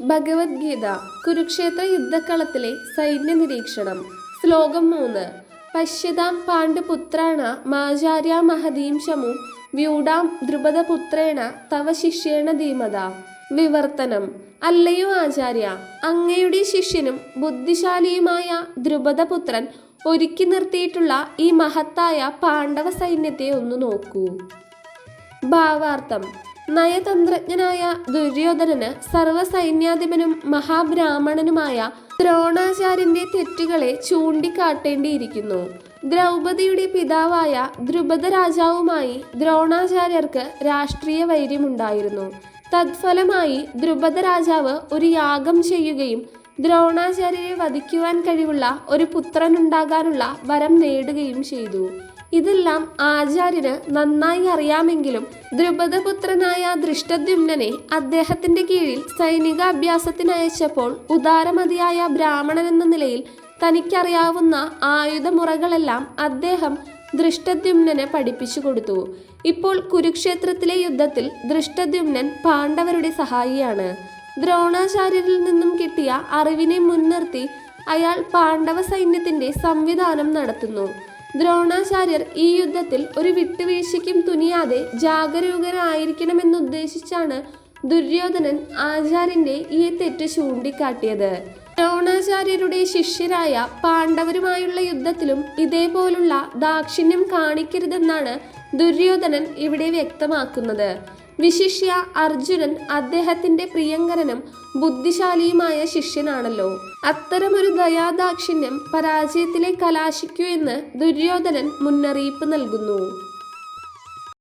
ഭഗവത്ഗീത കുരുക്ഷേത്ര യുദ്ധക്കളത്തിലെ സൈന്യ നിരീക്ഷണം ശ്ലോകം മൂന്ന്. പശ്യതാം പാണ്ഡുപുത്രാണ മാചാര്യ മഹദീം ശമു വ്യൂഢാം ദ്രുപദപുത്രേണ തവ ശിഷ്യേണ ധീമത. വിവർത്തനം. അല്ലയോ ആചാര്യ അങ്ങയുടെ ശിഷ്യനും ബുദ്ധിശാലിയുമായ ദ്രുപദപുത്രൻ ഒരുക്കി നിർത്തിയിട്ടുള്ള ഈ മഹത്തായ പാണ്ഡവ സൈന്യത്തെ ഒന്ന് നോക്കൂ. ഭാവാർത്ഥം. നയതന്ത്രജ്ഞനായ ദുര്യോധനന് സർവസൈന്യാധിപനും മഹാബ്രാഹ്മണനുമായ ദ്രോണാചാര്യന്റെ തെറ്റുകളെ ചൂണ്ടിക്കാട്ടേണ്ടിയിരിക്കുന്നു. ദ്രൗപദിയുടെ പിതാവായ ദ്രുപദ രാജാവുമായി ദ്രോണാചാര്യർക്ക് രാഷ്ട്രീയ വൈര്യമുണ്ടായിരുന്നു. തത്ഫലമായി ദ്രുപദ രാജാവ് ഒരു യാഗം ചെയ്യുകയും ദ്രോണാചാര്യരെ വധിക്കുവാൻ കഴിവുള്ള ഒരു പുത്രനുണ്ടാകാനുള്ള വരം നേടുകയും ചെയ്തു. ഇതെല്ലാം ആചാര്യന് നന്നായി അറിയാമെങ്കിലും ദ്രുപദപുത്രനായ ദൃഷ്ടദ്യുമ്നനെ അദ്ദേഹത്തിന്റെ കീഴിൽ സൈനിക അഭ്യാസത്തിനയച്ചപ്പോൾ ഉദാരമതിയായ ബ്രാഹ്മണൻ എന്ന നിലയിൽ തനിക്കറിയാവുന്ന ആയുധമുറകളെല്ലാം അദ്ദേഹം ദൃഷ്ടദ്യുമ്നനെ പഠിപ്പിച്ചു കൊടുത്തു. ഇപ്പോൾ കുരുക്ഷേത്രത്തിലെ യുദ്ധത്തിൽ ദൃഷ്ടദ്യുമ്നൻ പാണ്ഡവരുടെ സഹായിയാണ്. ദ്രോണാചാര്യരിൽ നിന്നും കിട്ടിയ അറിവിനെ മുൻനിർത്തി അയാൾ പാണ്ഡവ സൈന്യത്തിന്റെ സംവിധാനം നടത്തുന്നു. ദ്രോണാചാര്യർ ഈ യുദ്ധത്തിൽ ഒരു വിട്ടുവീഴ്ചയ്ക്കും തുനിയാതെ ജാഗരൂകരായിരിക്കണമെന്നുദ്ദേശിച്ചാണ് ദുര്യോധനൻ ആചാര്യന്റെ ഈ തെറ്റ് ചൂണ്ടിക്കാട്ടിയത്. ദ്രോണാചാര്യരുടെ ശിഷ്യരായ പാണ്ഡവരുമായുള്ള യുദ്ധത്തിലും ഇതേപോലുള്ള ദാക്ഷിണ്യം കാണിക്കരുതെന്നാണ് ദുര്യോധനൻ ഇവിടെ വ്യക്തമാക്കുന്നത്. വിശിഷ്യ അർജുനൻ അദ്ദേഹത്തിന്റെ പ്രിയങ്കരനും ബുദ്ധിശാലിയുമായ ശിഷ്യനാണല്ലോ. അത്തരമൊരു ദയാദാക്ഷിണ്യം പരാജയത്തിലെ കലാശിക്കൂ എന്ന് ദുര്യോധനൻ മുന്നറിയിപ്പ് നൽകുന്നു.